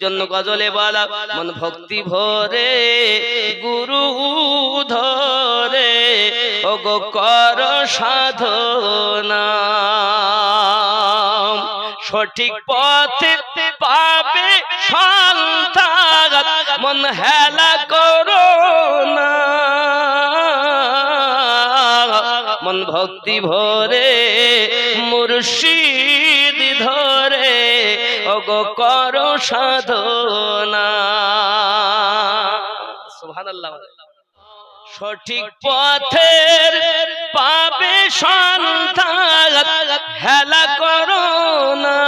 জন্য গজলে বলা, মন ভক্তি ভরে, গুরু ধরে ও গো কর সাধনা। সঠিক পথে পাবে সন্তান, মন হেলা করো না। মন ভক্তি ভরে মুর্শিদ ধরে করো সাধনা। সুবহানাল্লাহ। সঠিক পথের পাবে সন্তান হেলা করো না।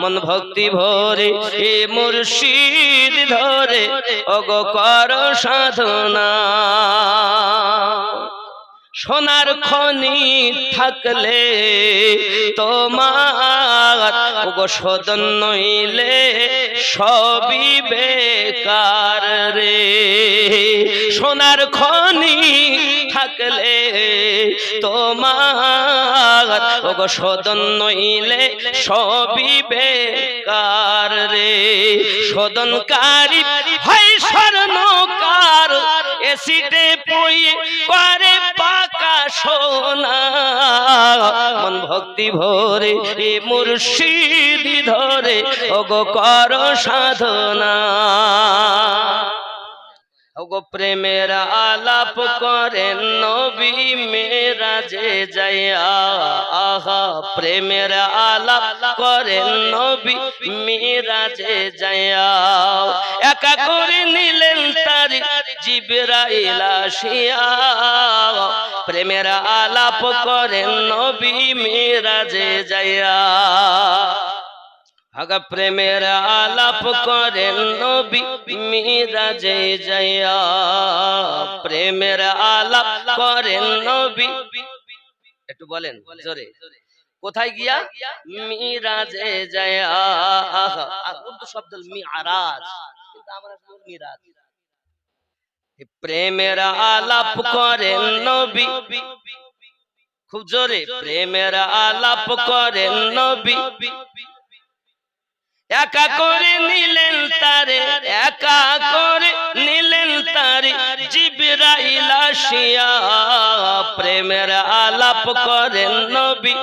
মন ভক্তি ভরে এ মুর্শিদ ধরে ওগো কর সাধনা। সোনার খনি থাকলে তোমার ওগো সদন নইলে সবই বেকার রে। সোনার খনি থাকলে তোমার ওগো সদন নইলে সবই বেকার রে। সদনকারী হয় স্বর্ণকার এসিডে পয়ে করে পাকা সোনা। ভক্তি ভরে এ মুর্শিদি ধরে ওগো কর সাধনা। ওগো প্রেমের আলাপ করেন নবী মেরা যে যাইয়া আহা, প্রেমের আলাপ করেন নবী মেরা যে যাইয়া একা করে নিলেন তারি জিবরাইল আসিয়া। প্রেমের আলাপ করেন নবী মেরা যে যাইয়া আগা প্রেমের আলাপ করেন নবী মিরাজে জয়া। প্রেমের আলাপ করেন নবী। একটু বলেন, জোরে। কোথায় গিয়া? মিরাজে জয়া। আর উর্দু শব্দ মিআরাজ কিন্তু আমরা মিরাজ। প্রেমের আলাপ করেন নবী। খুব জোরে। প্রেমের আলাপ করেন নবী। একা করে নিলেন তারে, একা করে নিলেন তারে। জিবরাইল আসিয়া প্রেমের আলাপ করেন নবী।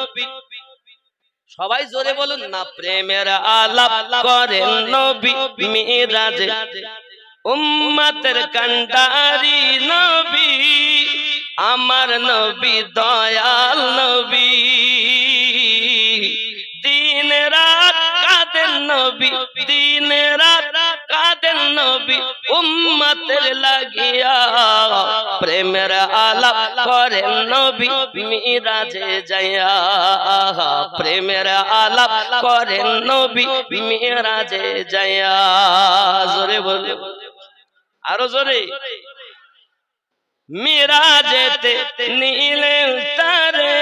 সবাই জোরে বলুন, না, প্রেমের আলাপ করেন নবী, মিরাজে। উম্মতের কান্ডারি নবী, আমার নবী, দয়াল নবী। নবী দিন রাত কাদের নবী? উম্মতের লাগিয়া প্রেমের আলাপ করেন নবী, মিরাজে যাইয়া। প্রেমের আলাপ করেন নবী, মিরাজে যাইয়া। জোরে বলে আরও জোরে। মিরাজেতে নীলেন তারে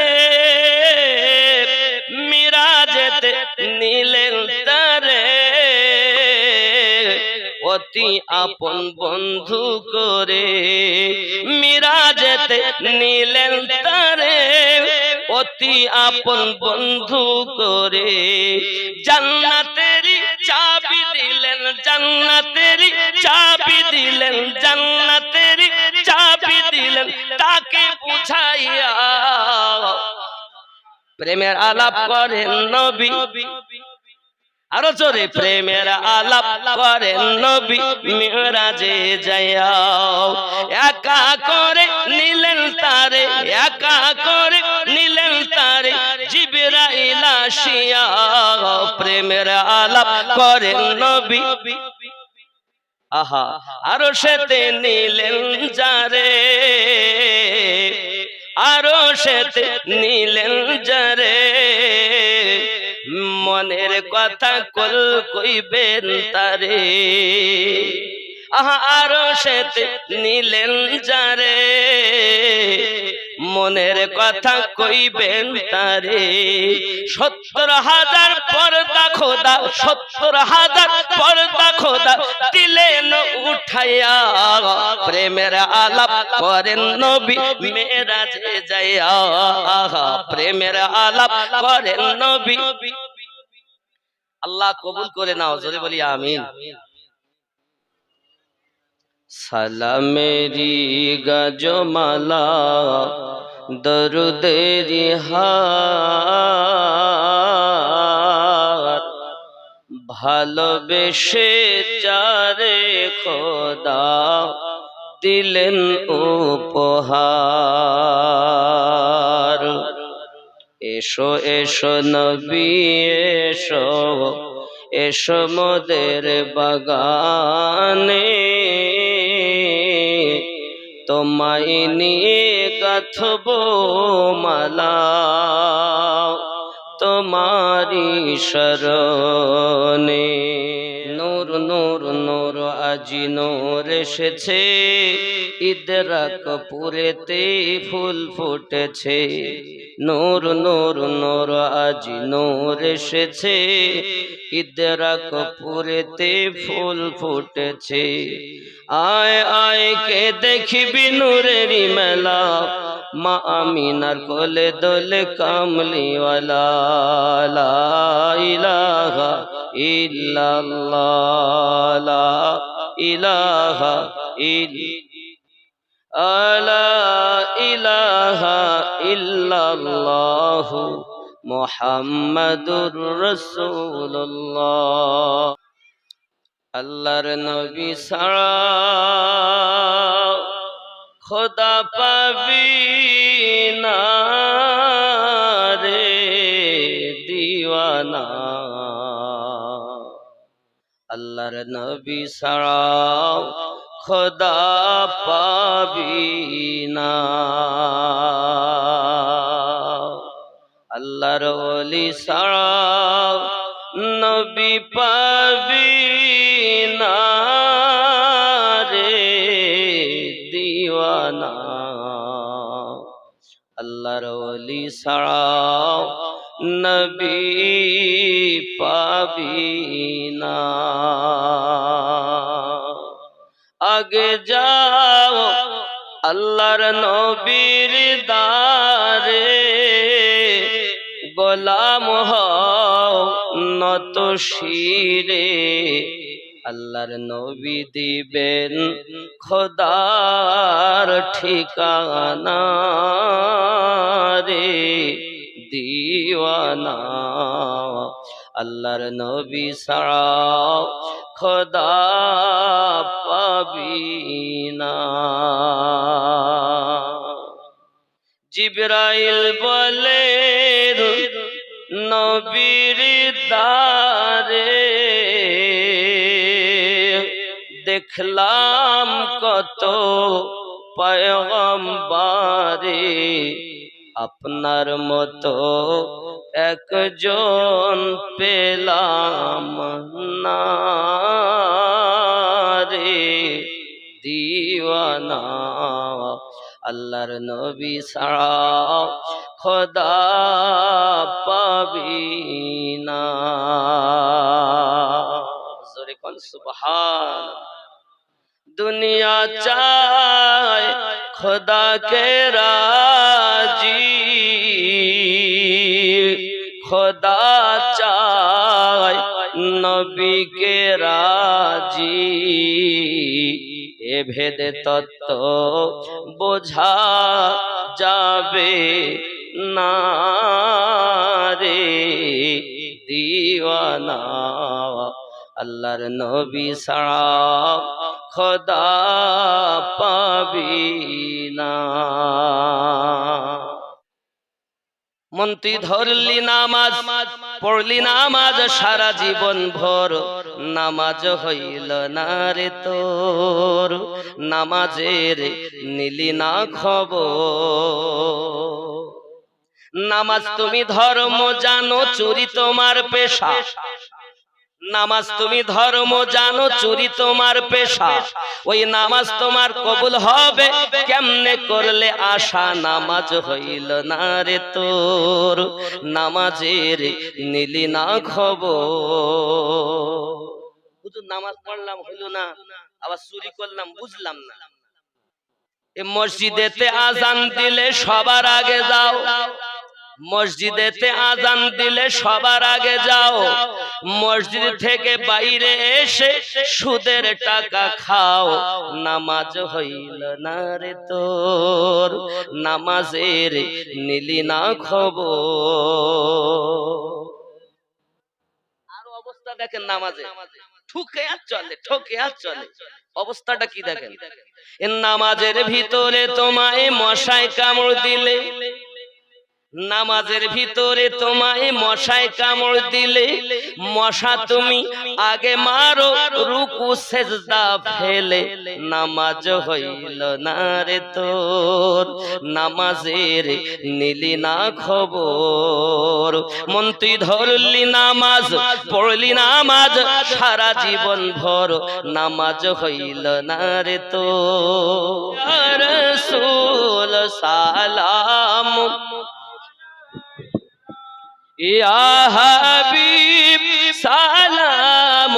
অতি আপন বন্ধু করে। মিরাজেতে নিলেন তারে। অতি আপন বন্ধু করে। জান্নাতেরি চাবি দিলেন জান্নাতেরি চাবি দিলেন জান্নাতেরি চাবি দিলেন। তাকে বুঝাইয়া প্রেমের আলাপ করেন নবী। আরও জোরে প্রেমের আলাপ করেন নবী মিরাজে যাইয়া একা করে নিলেন তারে, একা করে নিলেন তারে জিবরাইল আসিয়া। প্রেমের আলাপ করেন নবী। আহা, আরও সেতে নিলেন যারে, আরও সেতে নিলেন যারে। মনের কথা কল কইবেন তারে। আরও সেতে নিলেন যারে। মনের কথা কইবেন তারে। সত্তর হাজার পর্দা খোদা, সত্তর হাজার পর্দা খোদা দিলেন উঠাইয়া। প্রেমের আলাপ করেন নবী মেরাজে যাইয়া। প্রেমের আলাপ করেন নবী আল্লাহ কবুল করে নাও জোরে বলি আমিন। সালামেরি গজমালা দরুদেরি হার ভালোবেসে চারে খোদা দিলেন উপহার। এসো এসো নবী, এসো। এসো মোদের বাগানে। তোমায় নিয়ে গাথব মালা। তোমারি শরণে। নূর নূর নূর আজি নূর এসেছে। ইদরা কপুরেতে ফুল ফুটেছে। নূর নূর নূর আজি নূর এসেছে। ইদরা কপুরেতে ফুল ফুটেছে। আয় আয়, কে দেখবি নূরেরই মেলা? মা আমিনার কোলে দোলে কামলিওয়ালা। ইলাহা ইল্লাল্লাহ। ইলাহা ইল মুহাম্মাদুর রাসূলুল্লাহ। আল্লাহর নবী সারা খোদা পাবি রে দিওয়ানা। আল্লাহর নবী সারা খোদা পাবি না। আল্লাহর ওলি সারা নবী পাবি না রে দিওয়ানা। আল্লাহর ওলি সারা নবী পাবি না। আগে যাও, আল্লাহর নবীর দারে। গোলাম হও নত শিরে, আল্লাহর নবী দিবেন খোদার ঠিকানা রে। দিওয়ানা, আল্লাহর নবী সারা খোদা পাবি না। জিব্রাইল বলে নবীর দারে দেখলাম কত পয়গম্বারে। আপনার মতো একজন পেলাম না দিওয়ানা। আল্লাহর নবী ছাড়া খোদা পাবি না। কোন সুবহান দুনিয়া চায় খোদা কে রাজি। খোদা চায় নবী কে রাজি। এ ভেদে তত্ত্ব বোঝা যাবে না রে। দিওয়ানা, আল্লাহর নবী সারা খোদা পাবি না। মন্ত্রী ধরলি নামাজ, পড়লি নামাজ, সারা জীবন ভর। নামাজ হইল না রে তোর, নামাজের নিলি না খবর। নামাজ তুমি ধর্ম জানো, চুরি তোমার পেশা। নামাজ তুমি ধর্ম, জানো চুরি তোমার পেশা। ওই নামাজ তোমার কবুল হবে, কেমনে করলে আশা নামাজ হইল না রে তোর? নামাজের নিলি না খবর। হুজুর, নামাজ পড়লাম, হইল না। আবার চুরি করলাম, বুঝলাম না। মসজিদেতে আজান দিলে সবার আগে যাও। মসজিদেতে আজান দিলে সবার আগে যাও। মসজিদ থেকে বাইরে এসে সুদের টাকা খাও। নামাজ হইল না রে তোর, নামাজের নিলি না খবর। আর অবস্থা দেখেন নামাজে। ঠুকে আর চলে, ঠকে আর চলে। অবস্থাটা কি দেখেন? নামাজের ভিতরে তোমায় মশায় কামড় দিলে নামাজের ভিতরে তোমায় মশায় কামড় দিলে, মশা তুমি আগে মারো, রুকু, সেজদা ফেলে। নামাজ হইল না রে তোর, নামাজের নিলি না খবর। মন তুই ধরলি নামাজ, পড়লি নামাজ, সারা জীবন ভর। নামাজ হইল না রে তোর। সালাম হাবিব সালাম।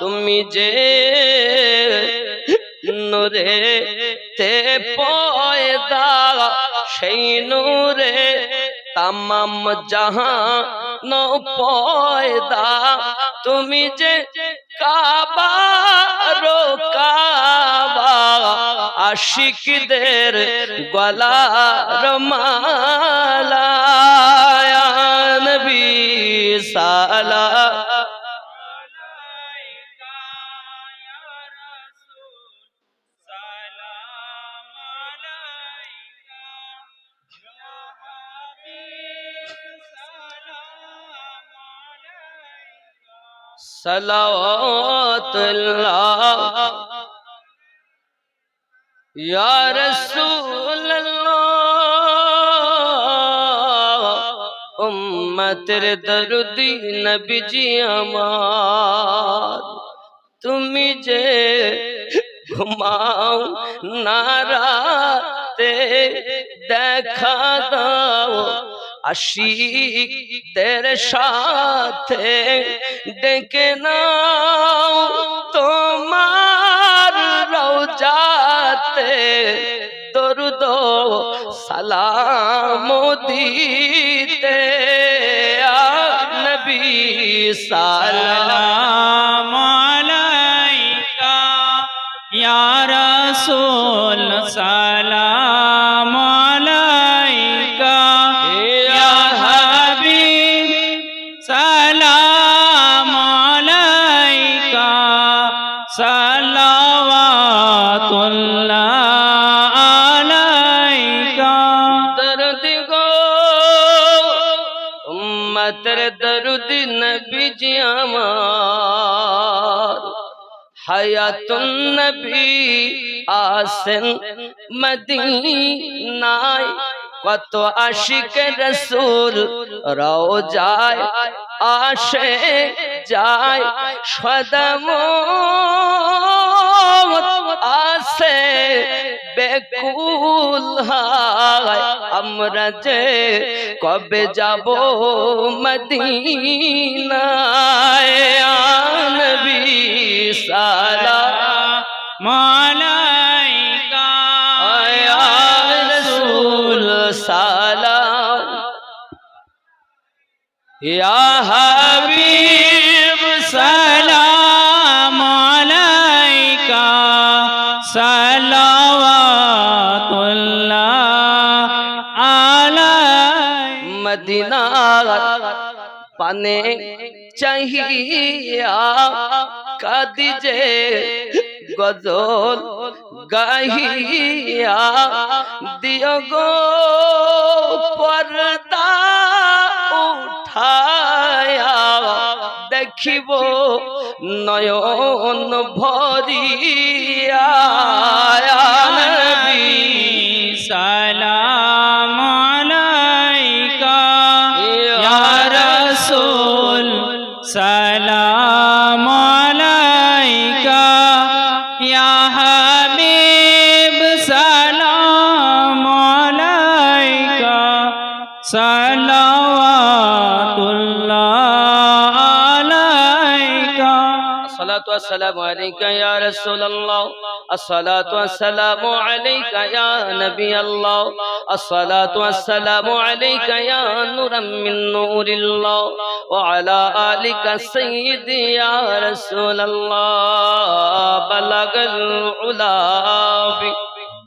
তুমি যে নূরে তে পয়দা সেই নূরে তামাম জাহান পয়দা। তুমি যে কাবা রো কাবা আশিকদের গলার মালা। সালাওয়াতুল্লাহ। ইয়া রাসূলুল্লাহ উম্মতের দরদি নবীজি আমার। তুমি যে ঘুমাও নারাতে দেখা দাও আশিকদের সাথে ডেকে নাও। তোমার রওজাতে দরুদ সালাম দিতে। নবী সালাম আলাইকা। ইয়া রাসূল নবী আসেন মদিনায় কত আশিক রসুল রওজায় আসে যায় সদম আসে বেকুল হায় আমরা যে কবে যাব মদিনায় সালা মালাইকা আয়া রসুল সালাম ইয়া হাবিব সালাম আলাইকা সালাওয়াতুল্লাহ আলাই মদিনা পানে চাহিয়া কাদিজে গজল গাহিয়া দিও গো পর্দা উঠায়া দেখিব নয়ন ভরিয়া। صلوات الله عليك الصلاة والسلام عليك يا رسول الله. الصلاة والسلام عليك يا نبي الله. الصلاة والسلام عليك يا نورا من نور الله. وعلى آلك سيدي يا رسول الله. بلغ العلا بك